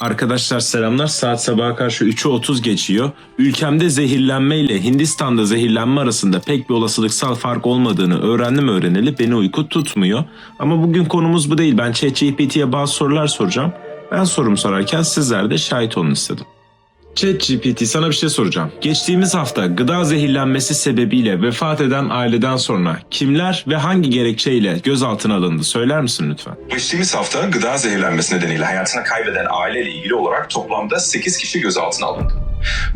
Arkadaşlar selamlar. Saat sabaha karşı 3'ü 30 geçiyor. Ülkemde zehirlenme ile Hindistan'da zehirlenme arasında pek bir olasılıksal fark olmadığını öğrendim öğreneli beni uyku tutmuyor. Ama bugün konumuz bu değil. Ben ChatGPT'ye bazı sorular soracağım. Ben sorumu sorarken sizler de şahit olun istedim. ChatGPT sana bir şey soracağım. Geçtiğimiz hafta gıda zehirlenmesi sebebiyle vefat eden aileden sonra kimler ve hangi gerekçeyle gözaltına alındı söyler misin lütfen? Geçtiğimiz hafta gıda zehirlenmesi nedeniyle hayatını kaybeden aileyle ilgili olarak toplamda 8 kişi gözaltına alındı.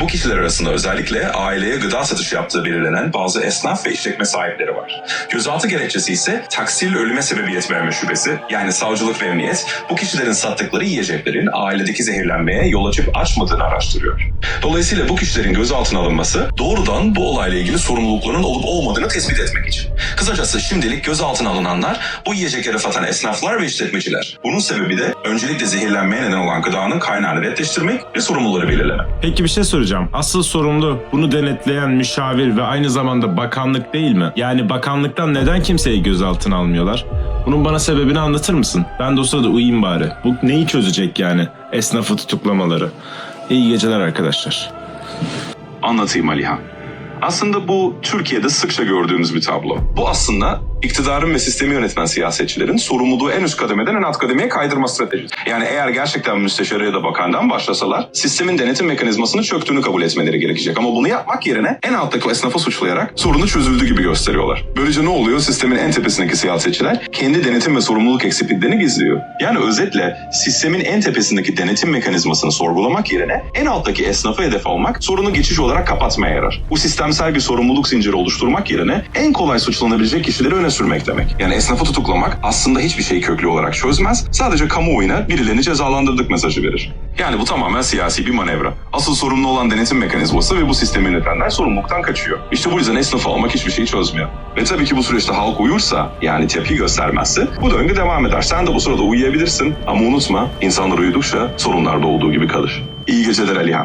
Bu kişiler arasında özellikle aileye gıda satışı yaptığı belirlenen bazı esnaf ve işletme sahipleri var. Gözaltı gerekçesi ise taksirle ölüme sebebiyet verme şüphesi. Yani savcılık ve emniyet bu kişilerin sattıkları yiyeceklerin ailedeki zehirlenmeye yol açıp açmadığını araştırıyor. Dolayısıyla bu kişilerin gözaltına alınması doğrudan bu olayla ilgili sorumluluklarının olup olmadığını tespit etmek için. Kısacası şimdilik gözaltına alınanlar bu yiyecekleri satan esnaflar ve işletmeciler. Bunun sebebi de öncelikle zehirlenmeye neden olan gıdanın kaynağını netleştirmek ve sorumluları belirlemek. Peki bir şey soracağım. Asıl sorumlu bunu denetleyen müşavir ve aynı zamanda bakanlık değil mi? Yani bakanlıktan neden kimseyi gözaltına almıyorlar? Bunun bana sebebini anlatır mısın? Ben de o sırada uyuyayım bari. Bu neyi çözecek yani? Esnafı tutuklamaları. İyi geceler arkadaşlar. Anlatayım Alihan. Aslında bu Türkiye'de sıkça gördüğümüz bir tablo. Bu aslında iktidarın ve sistemi yönetmen siyasetçilerin sorumluluğu en üst kademeden en alt kademeye kaydırma stratejisi. Yani eğer gerçekten müsteşarı ya da bakandan başlasalar sistemin denetim mekanizmasının çöktüğünü kabul etmeleri gerekecek. Ama bunu yapmak yerine en alttaki esnafı suçlayarak sorunu çözüldü gibi gösteriyorlar. Böylece ne oluyor? Sistemin en tepesindeki siyasetçiler kendi denetim ve sorumluluk eksikliklerini gizliyor. Yani özetle sistemin en tepesindeki denetim mekanizmasını sorgulamak yerine en alttaki esnafı hedef almak sorunu geçici olarak kapatmaya yarar. Bu sistemsel bir sorumluluk zinciri oluşturmak yerine en kolay suçlanabilecek kişileri öne sürmek demek. Yani esnafı tutuklamak aslında hiçbir şeyi köklü olarak çözmez. Sadece kamuoyuna birilerini cezalandırdık mesajı verir. Yani bu tamamen siyasi bir manevra. Asıl sorumlu olan denetim mekanizması ve bu sistemi yönetenler sorumluluktan kaçıyor. İşte bu yüzden esnafı almak hiçbir şeyi çözmüyor. Ve tabii ki bu süreçte halk uyursa yani tepki göstermezse bu döngü devam eder. Sen de bu sırada uyuyabilirsin ama unutma insanlar uyudukça sorunlar da olduğu gibi kalır. İyi geceler Alihan.